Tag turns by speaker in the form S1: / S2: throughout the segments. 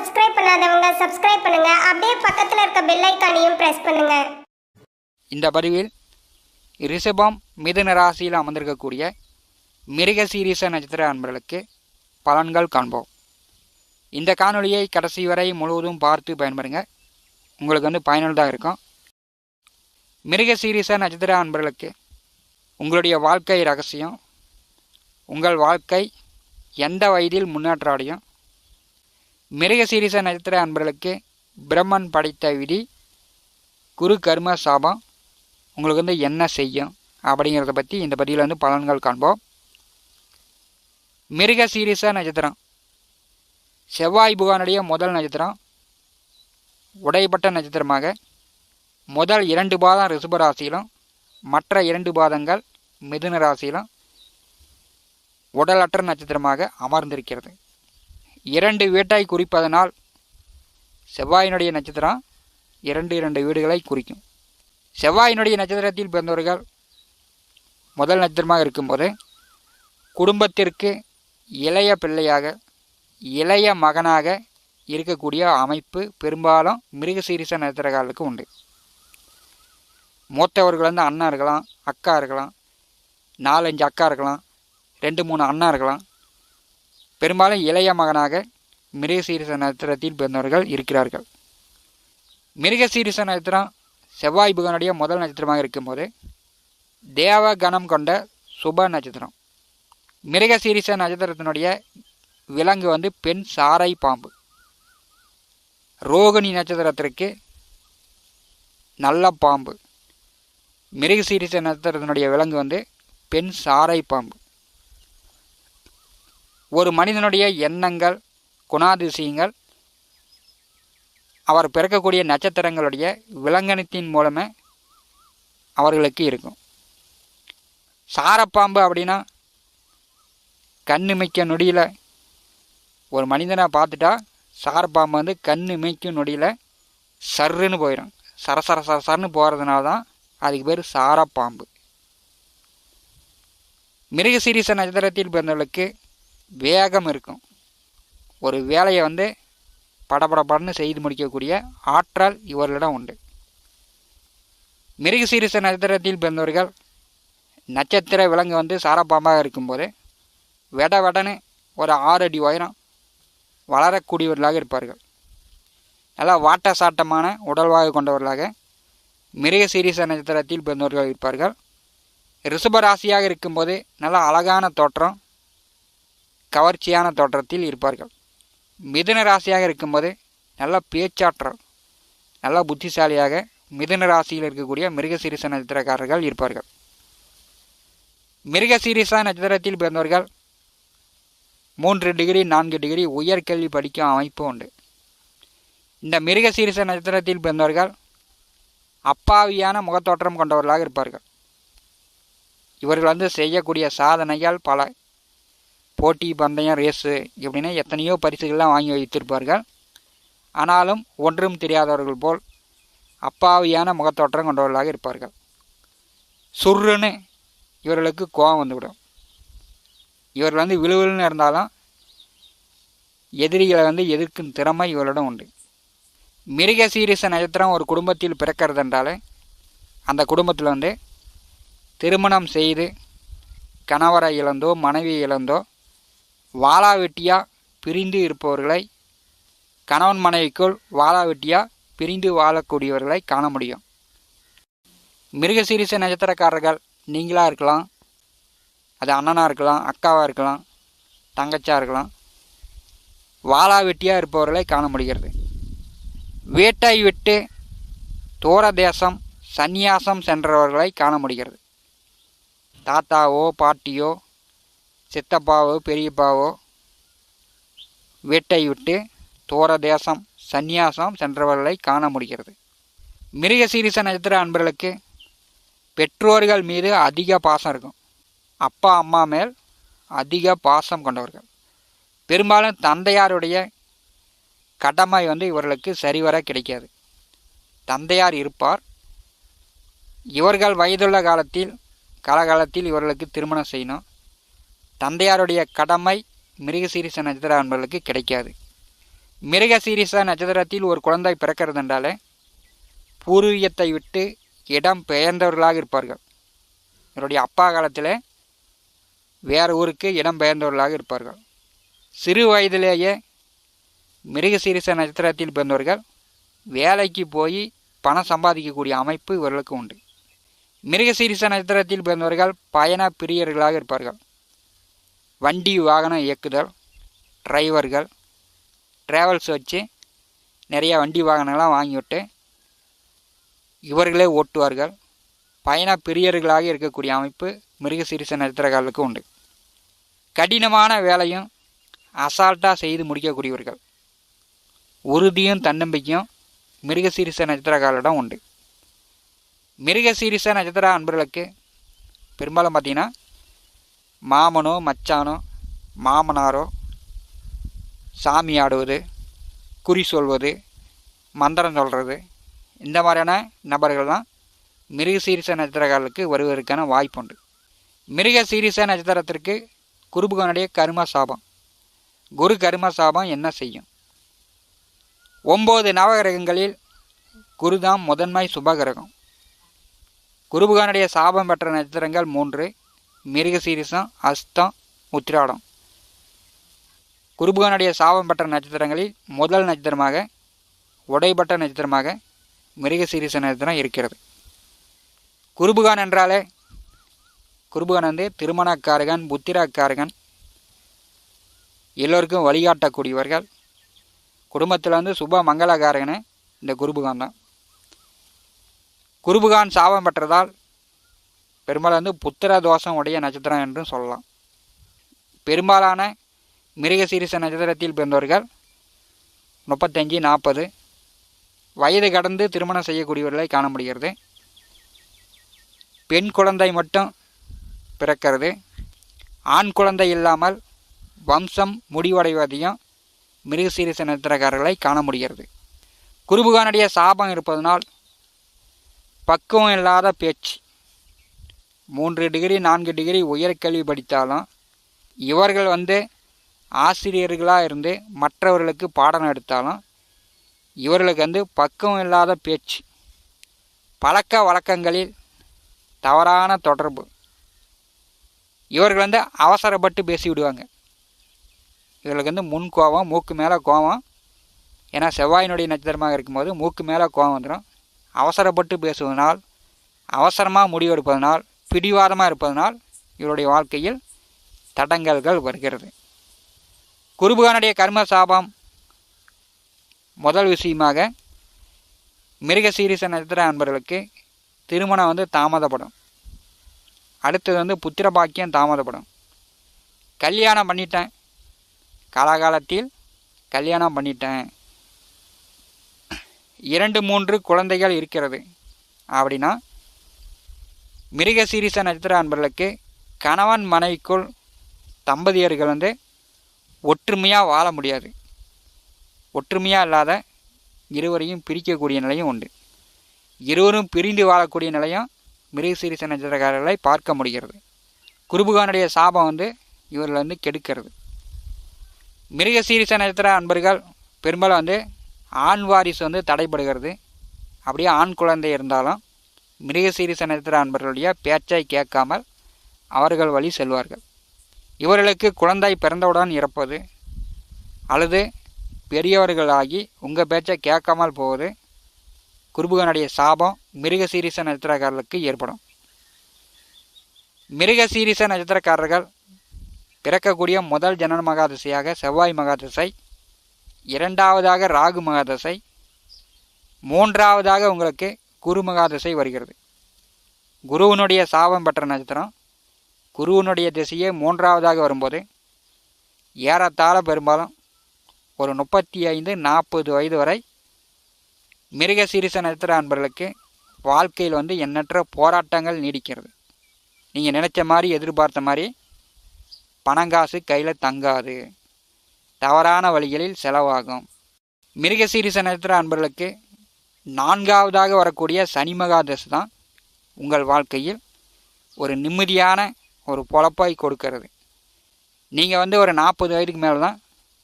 S1: Subscribe பண்ணாதவங்க subscribe பண்ணுங்க. அப்படியே பக்கத்தில் இருக்க பெல் ஐக்கானையும் பிரஸ் பண்ணுங்க.
S2: இந்த பதிவில் ரிஷபம் மிதுன ராசியில் அமர்ந்திருக்கக்கூடிய மிருக சீரிச நட்சத்திர அன்பர்களுக்கு பலன்கள் காண்போம். இந்த காணொலியை கடைசி வரை முழுவதும் பார்த்து பயன்பெறுங்க உங்களுக்கு வந்து பயனுள்ளதாக இருக்கும். மிருக சீரிச நட்சத்திர அன்பர்களுக்கு உங்களுடைய வாழ்க்கை ரகசியம் உங்கள் வாழ்க்கை எந்த வயதில் முன்னேற்றம் அடையும் மிருக சீரிச நட்சத்திர அன்பர்களுக்கு பிரம்மன் படைத்த விதி குரு கர்ம சாபம் உங்களுக்கு வந்து என்ன செய்யும் அப்படிங்கிறத பற்றி இந்த பதிவில் வந்து பலன்கள் காண்போம். மிருக சீரிச நட்சத்திரம். செவ்வாய் புகானுடைய முதல் நட்சத்திரம். உடைப்பட்ட நட்சத்திரமாக. முதல் இரண்டு பாதம் ரிஷப ராசியிலும் மற்ற இரண்டு பாதங்கள் மிதுன ராசியிலும் உடலற்ற நட்சத்திரமாக அமர்ந்திருக்கிறது. இரண்டு வீட்டாய் குறிப்பதனால் செவ்வாயினுடைய நட்சத்திரம் இரண்டு இரண்டு வீடுகளை குறிக்கும். செவ்வாயினுடைய நட்சத்திரத்தில் பிறந்தவர்கள் முதல் நட்சத்திரமாக இருக்கும்போது குடும்பத்திற்கு இளைய பிள்ளையாக இளைய மகனாக இருக்கக்கூடிய அமைப்பு பெரும்பாலும் மிருகசீரிச நட்சத்திரக்காரர்களுக்கு உண்டு. மூத்தவர்கள் வந்து அண்ணா இருக்கலாம் அக்கா இருக்கலாம் நாலஞ்சு அக்கா இருக்கலாம் ரெண்டு மூணு அண்ணா இருக்கலாம். பெரும்பாலும் இளைய மகனாக மிருகசீரிச நட்சத்திரத்தில் பிறந்தவர்கள் இருக்கிறார்கள். மிருகசீரிச நட்சத்திரம் செவ்வாய் புகனுடைய முதல் நட்சத்திரமாக இருக்கும்போது தேவ கணம் கொண்ட சுப நட்சத்திரம். மிருகசீரிச நட்சத்திரத்தினுடைய விலங்கு வந்து பெண் சாரை பாம்பு. ரோகிணி நட்சத்திரத்திற்கு நல்ல பாம்பு. மிருகசீரிச நட்சத்திரத்தினுடைய விலங்கு வந்து பெண் சாரை பாம்பு. ஒரு மனிதனுடைய எண்ணங்கள் குணாதிசயங்கள் அவர் பிறக்கக்கூடிய நட்சத்திரங்களுடைய விலங்கனத்தின் மூலமே அவர்களுக்கு இருக்கும். சாரப்பாம்பு அப்படின்னா கண்ணு மிக்க நொடியில் ஒரு மனிதனை பார்த்துட்டா சாரப்பாம்பு வந்து கண்ணு மிக்கும் நொடியில் சர்ருன்னு போயிடும் சரசர சரசரன்னு போகிறதுனால தான் அதுக்கு பேர் சாரப்பாம்பு. மிருகசீரிச நட்சத்திரத்தில் பிறந்தவர்களுக்கு வேகம் இருக்கும். ஒரு வேலையை வந்து படபடபடன்னு செய்து முடிக்கக்கூடிய ஆற்றல் இவர்களிடம் உண்டு. மிருக சீரிச நட்சத்திரத்தில் பிறந்தவர்கள் நட்சத்திர விலங்கு வந்து சாரப்பாம்பாக இருக்கும்போது வெட வெடன்னு ஒரு ஆறு அடி உயரம் வளரக்கூடியவர்களாக இருப்பார்கள். நல்லா வாட்ட சாட்டமான உடல்வாகு கொண்டவர்களாக மிருக சீரிச நட்சத்திரத்தில் பிறந்தவர்கள் இருப்பார்கள். ரிஷப ராசியாக இருக்கும்போது நல்ல அழகான தோற்றம் கவர்ச்சியான தோற்றத்தில் இருப்பார்கள். மிதுன ராசியாக இருக்கும்போது நல்ல பேச்சாற்றல் நல்ல புத்திசாலியாக மிதுன ராசியில் இருக்கக்கூடிய மிருகசீரிச நட்சத்திரக்காரர்கள் இருப்பார்கள். மிருகசீரிச நட்சத்திரத்தில் பிறந்தவர்கள் மூன்று டிகிரி நான்கு டிகிரி உயர்கல்வி படிக்கும் அமைப்பு உண்டு. இந்த மிருகசீரிச நட்சத்திரத்தில் பிறந்தவர்கள் அப்பாவியான முகத்தோற்றம் கொண்டவர்களாக இருப்பார்கள். இவர்கள் வந்து செய்யக்கூடிய சாதனைகள் பல போட்டி பந்தயம் ரேஸு இப்படின்னு எத்தனையோ பரிசுகள்லாம் வாங்கி வைத்திருப்பார்கள். ஆனாலும் ஒன்றும் தெரியாதவர்கள் போல் அப்பாவியான முகத்தோற்றம் கொண்டவர்களாக இருப்பார்கள். சுர்ருன்னு இவர்களுக்கு கோபம் வந்துவிடும். இவர்கள் வந்து விழுவிழுன்னு இருந்தாலும் எதிரிகளை வந்து எதிர்க்கும் திறமை இவர்களிடம் உண்டு. மிருக சீரிச நட்சத்திரம் ஒரு குடும்பத்தில் பிறக்கிறது என்றாலே அந்த குடும்பத்தில் வந்து திருமணம் செய்து கணவரை இழந்தோ மனைவி இழந்தோ வாளா வெட்டியாக பிரிந்து இருப்பவர்களை கணவன் மனைவிக்குள் வாழா வெட்டியாக பிரிந்து வாழக்கூடியவர்களை காண முடியும். மிருகசீரிச நட்சத்திரக்காரர்கள் நீங்களாக இருக்கலாம் அது அண்ணனாக இருக்கலாம் அக்காவாக இருக்கலாம் தங்கச்சா இருக்கலாம் வாளா வெட்டியாக இருப்பவர்களை காண முடிகிறது. வேட்டை விட்டு தூர தேசம் சந்நியாசம் சென்றவர்களை காண முடிகிறது. தாத்தாவோ பாட்டியோ சித்தப்பாவோ பெரியப்பாவோ வீட்டை விட்டு தூர தேசம் சந்நியாசம் சென்றவர்களை காண முடிகிறது. மிருக சீரிச நட்சத்திர அன்பர்களுக்கு பெற்றோர்கள் மீது அதிக பாசம் இருக்கும். அப்பா அம்மா மேல் அதிக பாசம் கொண்டவர்கள். பெரும்பாலும் தந்தையாருடைய கடமை வந்து இவர்களுக்கு சரிவர கிடைக்காது. தந்தையார் இருப்பார். இவர்கள் வயதுள்ள காலத்தில் காலகாலத்தில் இவர்களுக்கு திருமணம் செய்யணும். தந்தையாருடைய கடமை மிருகசீரிச நட்சத்திர அன்பர்களுக்கு கிடைக்காது. மிருக சீரிச நட்சத்திரத்தில் ஒரு குழந்தை பிறக்கிறது என்றாலே பூர்வீகத்தை விட்டு இடம் பெயர்ந்தவர்களாக இருப்பார்கள். இவருடைய அப்பா காலத்தில் வேறு ஊருக்கு இடம் பெயர்ந்தவர்களாக இருப்பார்கள். சிறு வயதிலேயே மிருகசீரிச நட்சத்திரத்தில் பிறந்தவர்கள் வேலைக்கு போய் பணம் சம்பாதிக்கக்கூடிய அமைப்பு இவர்களுக்கு உண்டு. மிருகசீரிச நட்சத்திரத்தில் பிறந்தவர்கள் பயண பிரியர்களாக இருப்பார்கள். வண்டி வாகனம் இயக்குதல் டிரைவர்கள் ட்ராவல்ஸ் வச்சு நிறையா வண்டி வாகனங்கள்லாம் வாங்கிவிட்டு இவர்களே ஓட்டுவார்கள். பயண பிரியர்களாக இருக்கக்கூடிய அமைப்பு மிருகசீரிச நட்சத்திரக்காரர்களுக்கு உண்டு. கடினமான வேலையும் அசால்ட்டாக செய்து முடிக்கக்கூடியவர்கள். உறுதியும் தன்னம்பிக்கையும் மிருகசீரிச நட்சத்திரக்காரர்களிடம் உண்டு. மிருகசீரிச நட்சத்திர அன்பர்களுக்கு பெரும்பாலும் பார்த்தீங்கன்னா மாமனோ மச்சானோ மாமனாரோ சாமி ஆடுவது குறி சொல்வது மந்திரம் சொல்கிறது இந்த மாதிரியான நபர்கள் தான் மிருகசீரிச நட்சத்திரக்காரர்களுக்கு வருவதற்கான வாய்ப்புண்டு. மிருகசீரிச நட்சத்திரத்திற்கு குருபுகனுடைய கரும சாபம். குரு கரும சாபம் என்ன செய்யும்? ஒம்பது நவகிரகங்களில் குருதான் முதன்மை சுபகிரகம் குருபுகானுடைய சாபம் பெற்ற நட்சத்திரங்கள் மூன்று. மிருக சீரிசம் அஸ்தம் உத்திராடம். குருபுகானுடைய சாபம் பெற்ற நட்சத்திரங்களில் முதல் நட்சத்திரமாக உடைபட்ட நட்சத்திரமாக மிருக சீரிச நட்சத்திரம் இருக்கிறது. குருபுகான் என்றாலே குருபுகான் வந்து திருமணக்காரகன் புத்திரக்காரகன் எல்லோருக்கும் வழிகாட்டக்கூடியவர்கள். குடும்பத்தில் வந்து சுப மங்களகாரகனே இந்த குருபுகான் தான். குருபுகான் சாபம் பெற்றதால் பெரும்பாலும் வந்து புத்திர தோஷம் உடைய நட்சத்திரம் என்றும் சொல்லலாம். பெரும்பாலான மிருகசீரிச நட்சத்திரத்தில் பிறந்தவர்கள் முப்பத்தஞ்சு நாற்பது வயது கடந்து திருமணம் செய்யக்கூடியவர்களை காண முடிகிறது. பெண் குழந்தை மட்டும் பிறக்கிறது. ஆண் குழந்தை இல்லாமல் வம்சம் முடிவடைவதையும் மிருகசீரிச நட்சத்திரக்காரர்களை காண முடிகிறது. குருபுகானுடைய சாபம் இருப்பதனால் பக்குவம் இல்லாத பேச்சு. மூன்று டிகிரி நான்கு டிகிரி உயர்கல்வி படித்தாலும் இவர்கள் வந்து ஆசிரியர்களாக இருந்து மற்றவர்களுக்கு பாடம் எடுத்தாலும் இவர்களுக்கு வந்து பக்குவம் இல்லாத பேச்சு பழக்க வழக்கங்களில் தவறான தொடர்பு. இவர்கள் வந்து அவசரப்பட்டு பேசி விடுவாங்க இவர்களுக்கு வந்து முன் கோபம் மூக்கு மேலே கோபம். ஏன்னா செவ்வாயினுடைய நட்சத்திரமாக இருக்கும்போது மூக்கு மேலே கோபம் வந்துடும் அவசரப்பட்டு பேசுவதனால் அவசரமாக முடிவெடுப்பதனால் பிடிவாதமாக இருப்பதனால் இவருடைய வாழ்க்கையில் தடங்கல்கள் வருகிறது. குருபுகானுடைய கர்ம சாபம் முதல் விஷயமாக மிருகசீரிச நட்சத்திர நண்பர்களுக்கு திருமணம் வந்து தாமதப்படும். அடுத்தது வந்து புத்திர பாக்கியம் தாமதப்படும். கல்யாணம் பண்ணிட்டேன். காலாகாலத்தில் கல்யாணம் பண்ணிட்டேன். இரண்டு மூன்று குழந்தைகள் இருக்கிறது. அப்படின்னா மிருக சீரிச நட்சத்திர அன்பர்களுக்கு கணவன் மனைவிக்குள் தம்பதியர்கள் வந்து ஒற்றுமையாக வாழ முடியாது. ஒற்றுமையாக இல்லாத இருவரையும் பிரிக்கக்கூடிய நிலையும் உண்டு. இருவரும் பிரிந்து வாழக்கூடிய நிலையும் மிருகசீரிச நட்சத்திரக்காரர்களை பார்க்க முடிகிறது. குருபுகானுடைய சாபம் வந்து இவர்கள் வந்து கெடுக்கிறது. மிருகசீரிச நட்சத்திர அன்பர்கள் பெரும்பாலும் வந்து ஆண் வாரிசு வந்து தடைபடுகிறது. அப்படியே ஆண் குழந்தை இருந்தாலும் மிருகசீரிச நட்சத்திர அன்பர்களுடைய பேச்சை கேட்காமல் அவர்கள் வழி செல்வார்கள். இவர்களுக்கு குழந்தை பிறந்தவுடன் இறப்பது அல்லது பெரியவர்களாகி உங்கள் பேச்சை கேட்காமல் போவது குருபுகனுடைய சாபம் மிருகசீரிச நட்சத்திரக்காரர்களுக்கு ஏற்படும். மிருகசீரிச நட்சத்திரக்காரர்கள் பிறக்கக்கூடிய முதல் ஜனன மகாதசையாக செவ்வாய் மகாதசை இரண்டாவதாக ராகு மகாதசை மூன்றாவதாக உங்களுக்கு குருமகா திசை வருகிறது. குருவனுடைய சாபம் பெற்ற நட்சத்திரம் குருவனுடைய திசையே மூன்றாவதாக வரும்போது ஏறத்தாழ பெரும்பாலும் ஒரு முப்பத்தி ஐந்து நாற்பது வயது வரை மிருக சிறிச நட்சத்திர அன்பர்களுக்கு வாழ்க்கையில் வந்து எண்ணற்ற போராட்டங்கள் நீடிக்கிறது. நீங்கள் நினச்ச மாதிரி எதிர்பார்த்த மாதிரி பணங்காசு கையில் தங்காது. தவறான வழிகளில் செலவாகும். மிருகசீரிச நட்சத்திர அன்பர்களுக்கு நான்காவதாக வரக்கூடிய சனி மகாதசு தான் உங்கள் வாழ்க்கையில் ஒரு நிம்மதியான ஒரு பொழப்பாய் கொடுக்கிறது. நீங்கள் வந்து ஒரு நாற்பது வயதுக்கு மேலே தான்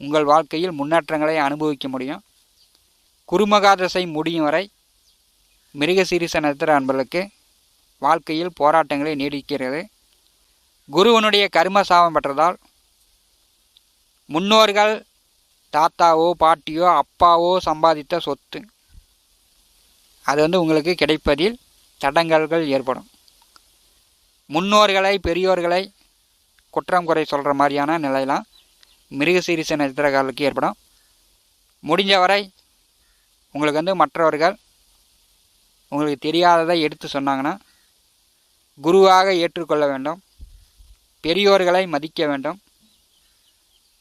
S2: உங்கள் வாழ்க்கையில் முன்னேற்றங்களை அனுபவிக்க முடியும். குருமகாதசை முடியும் வரை மிருகசீரிச நட்சத்திர அன்பர்களுக்கு வாழ்க்கையில் போராட்டங்களை நீடிக்கிறது. குருவனுடைய கர்ம சாபம் பெற்றதால் முன்னோர்கள் தாத்தாவோ பாட்டியோ அப்பாவோ சம்பாதித்த சொத்து. அது வந்து உங்களுக்கு கிடைப்பதில் தடங்கல்கள் ஏற்படும். முன்னோர்களை பெரியோர்களை குற்றம் குறை சொல்கிற மாதிரியான நிலையெல்லாம் மிருகசீரிச நட்சத்திரக்காரர்களுக்கு ஏற்படும். முடிஞ்ச வரை உங்களுக்கு வந்து மற்றவர்கள் உங்களுக்கு தெரியாததை எடுத்து சொன்னாங்கன்னா குருவாக ஏற்றுக்கொள்ள வேண்டும். பெரியோர்களை மதிக்க வேண்டும்.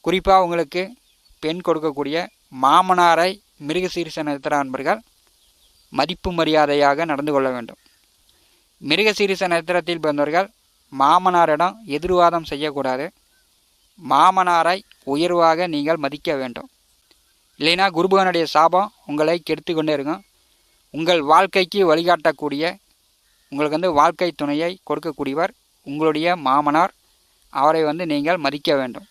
S2: குறிப்பாக உங்களுக்கு பெண் கொடுக்கக்கூடிய மாமனாரை மிருகசீரிச நட்சத்திர அன்பர்கள் மதிப்பு மரியாதையாக நடந்து கொள்ள வேண்டும். மிருகசீரிச நட்சத்திரத்தில் பிறந்தவர்கள் மாமனாரிடம் எதிர்வாதம் செய்யக்கூடாது. மாமனாரை உயர்வாக நீங்கள் மதிக்க வேண்டும். இல்லைன்னா குருபகனுடைய சாபம் உங்களை கெடுத்து கொண்டே இருக்கும். உங்கள் வாழ்க்கைக்கு வழிகாட்டக்கூடிய உங்களுக்கு வந்து வாழ்க்கை துணையை கொடுக்கக்கூடியவர் உங்களுடைய மாமனார். அவரை வந்து நீங்கள் மதிக்க வேண்டும்.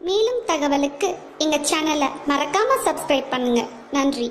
S3: மேலும் தகவலுக்கு எங்கள் சேனலை மறக்காமல் சப்ஸ்கிரைப் பண்ணுங்கள் நன்றி.